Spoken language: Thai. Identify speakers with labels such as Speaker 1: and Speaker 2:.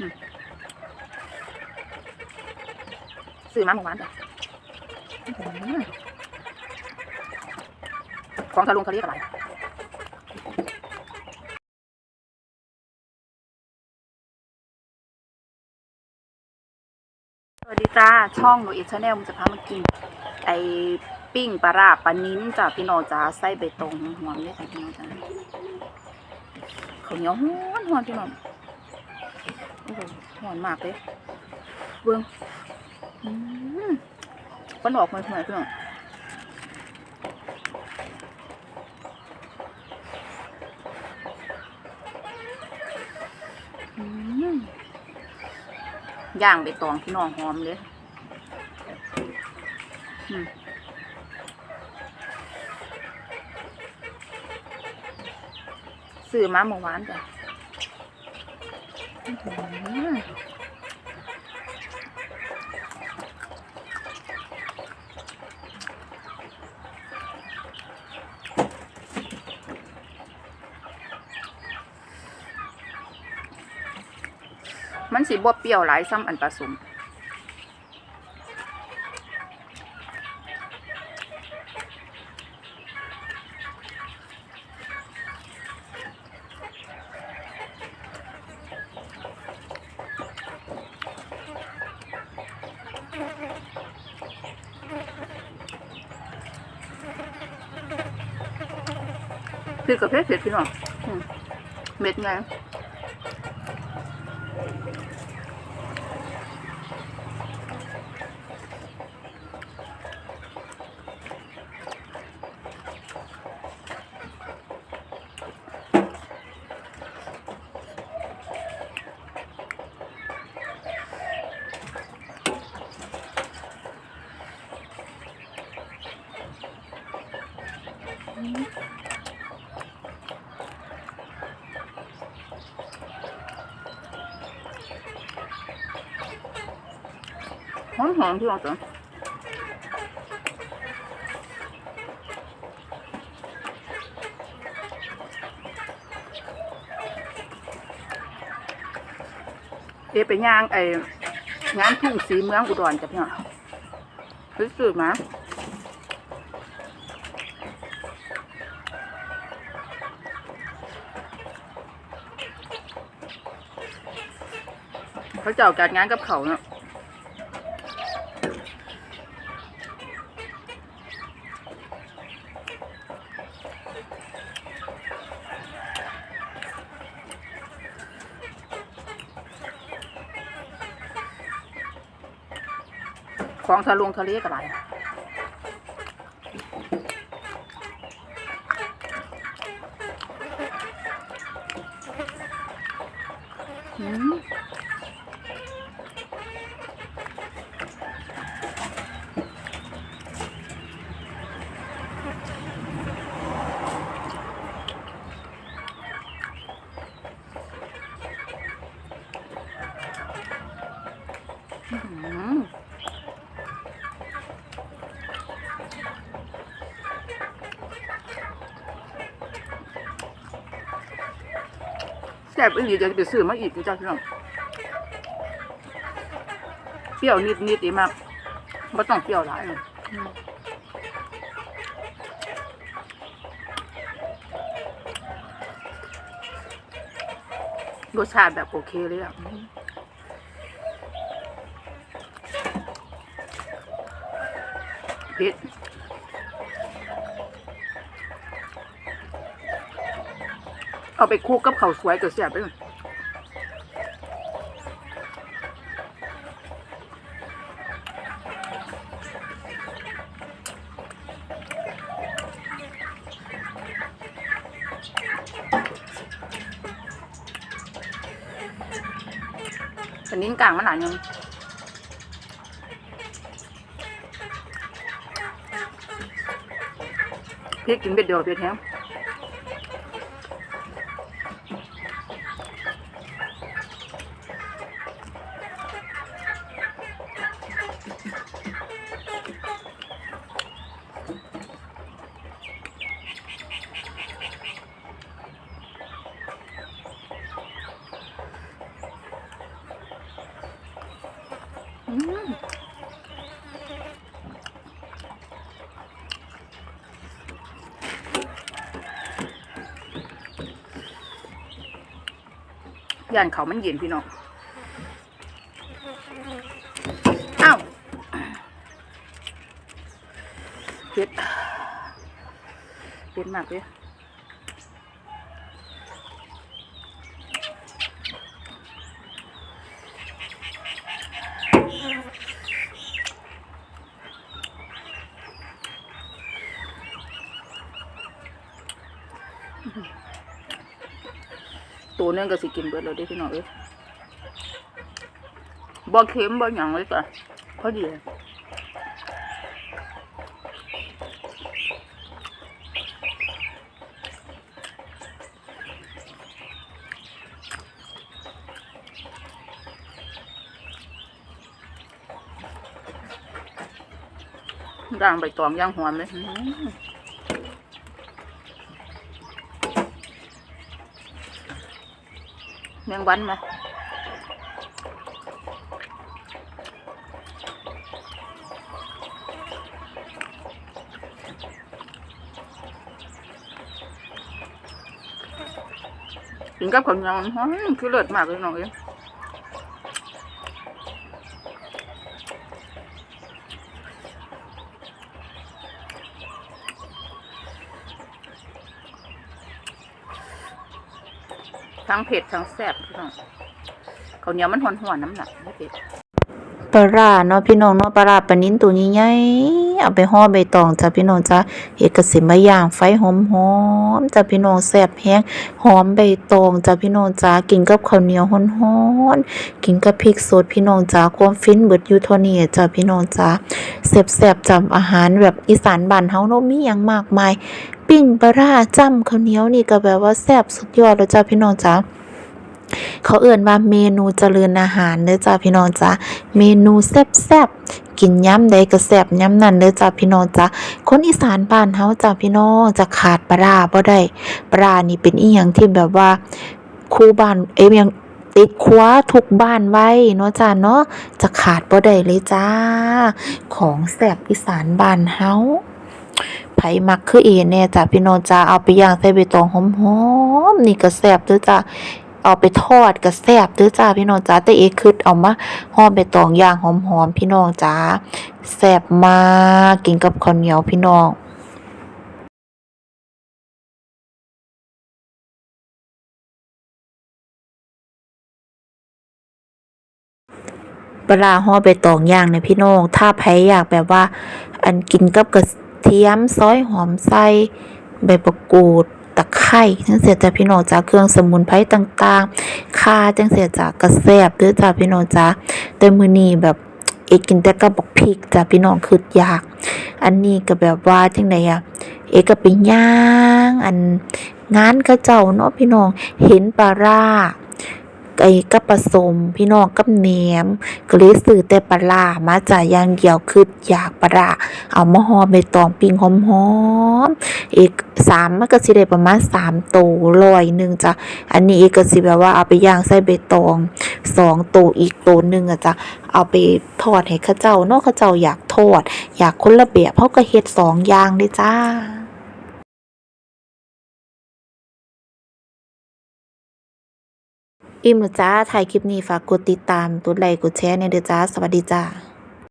Speaker 1: อืมซื้อมาเมื่อวานจ้ะของทะลุงทะเลกันไรสวัสดีจ้า ช่องหนูเอชแนลมันจะพามากิน ไอปิ้งปลาราปลานิ้นจ้ะพี่น้องจ้าไส้ใบตองหอมเลยจ้ะพี่น้องจ้าข้าวเหนียวฮ้อนฮ้อนพี่น้อง โอ้โหอนมากเลยเบิ้งอืมมันออกมาเหมือนพี่องอืมย่างใบตองพี่น้องหอมเลยอืมซื้อมาเมื่อวานจ้ะ มันสีบ่เปรี้ยวหลายซ้ำอันผสม พริกกับเผ็ดเผ็ดพี่น้องอืมเม็ดไง หอมหอมพี่น้องจ้ะเอไปย่างไอ้งานทุ่งสีเมืองอุดรจ้ะพี่น้องซื้อซื้อมเขาเจ้าจัดงานกับเขาเนาะ ของทะลงทะเลกับไรอืมอื้อหือ แซ่บอีหลีเดี๋ยวจะไปซื้อมาอีกจ้าพี่น้องเปรี้ยวนิดนิดดีมากไม่ต้องเปรี้ยวหลายเลยรสชาติแบบโอเคเลยอะเผ็ด เอาไปคลุกกับข้าวสวยก็แซ่บเลยอันนี้กลางมันหลายยังพริกกินเบ็ดเดียวเผ็ดแห้ง ย่านเขามันเย็นพี่น้องอ้าวเผ็ดเผ็ดมากเลย ตัวนึงก็สิกินเบิดเลยเด้อพี่น้องเอ้ยบ่เค็มบ่หยังเลยจ้ะพอดีเลยย่างใบตองย่างหอมเลยอื้อหือ แมงวันไหมกินกับข้าวเหนียวอื้อคือเลิศมากเลยน้องเอง ทั้งเผ็ดทั้งแซ่บพี่น้องข้าวเหนียวมันหอนๆน้ำหนักไม่เผ็ด
Speaker 2: ลาร้าเนาะพี่น้องเนาะปลาร้าปลานิ้นตัวใหญ่ๆเอาไปห่อใบตองจ้ะพี่น้องจ้ะเอกสิมาย่างไฟหอมๆจ้ะพี่น้องแซ่บแฮงหอมใบตองจ้ะพี่น้องจ้ะกินกับข้าวเหนียวร้อนๆกินกับพริกสดพี่น้องจ้ะความฟินเบิดอยู่เท่านี้จ้ะพี่น้องจ้ะแซ่บๆจ้ะอาหารแบบอีสานบ้านเฮาเนาะมีหยังมากมายปิ้งปลาร้าจ้ำข้าวเหนียวนี่ก็แบบว่าแซ่บสุดยอดแล้วจ้ะพี่น้องจ้ะ เขาเอิ่นว่าเมนูเจริญอาหารเด้อจ้าพี่น้องจ้าเมนูแซ่บๆกินย้ำใดก็แซ่บย้ำนั้นเด้อจ้าพี่น้องจ้าคนอีสานบ้านเฮาจ้าพี่น้องจะขาดปลาร้าบ่ได้ปลานี่เป็นอีหยังที่แบบว่าคู่บ้านเอ้ยยังติดครัวทุกบ้านไว้เนาะจ้าเนาะจะขาดบ่ได้เลยจ้า ของแซ่บอีสานบ้านเฮาไผมักคือเอแน่จ้าพี่น้องจ้าเอาไปย่างใส่ใบตองหอมๆนี่ก็แซ่บเด้อจ้า เอาไปทอดก็แซบด้อจ้าพี่น้องจ้าแต่เอคือเอามาห่อใบตองย่างหอมๆพี่น้องจ้าแซบมากกินกับข้าวเหนียวพี่น้องปลาห่อใบตองย่างเนี่ยพี่น้อง ถ้าใครอยากแบบว่า อันกินกับกระเทียมซอยหอมใส่ใบมะกูด ตะไคร้จังเสียจากพี่น้องจากเครื่องสมุนไพรต่างๆค่าจังเสียจากกระแซบหรือจากพี่น้องจากแต่มือนี้แบบเอกกินแต่ก็บบักพริกจากพี่น้องคืออยาก อันนี้ก็แบบว่าจังไดอะเอกก็ไปย่าง อันงานกระเจ้าเนาะพี่น้องเห็นปลาร่า ไอ้กับผสมพี่น้องกับแหนมก็เลยซื้อแต่ปลามาจ่ายอย่างเดียวคืออยากปลาเอามาห่อใบตองปิ้งหอมๆอีกสามมันก็สิได้ประมาณสามโตร้อยหนึ่งจ้ะอันนี้อีกก็สิแบบว่าเอาไปย่างใส่ใบตองสองโตอีกโตหนึ่งอะจ้ะเอาไปทอดให้ข้าเจ้าเนาะข้าเจ้าอยากทอด อยากคนละแบบเขาก็เฮ็ดสองอย่างเลยจ้า อิ่มแล้วจ้าถ่ายคลิปนี้ฝากกดติดตามกดไลค์กดแชร์เนี่ยเด้อจ้า สวัสดีจ้า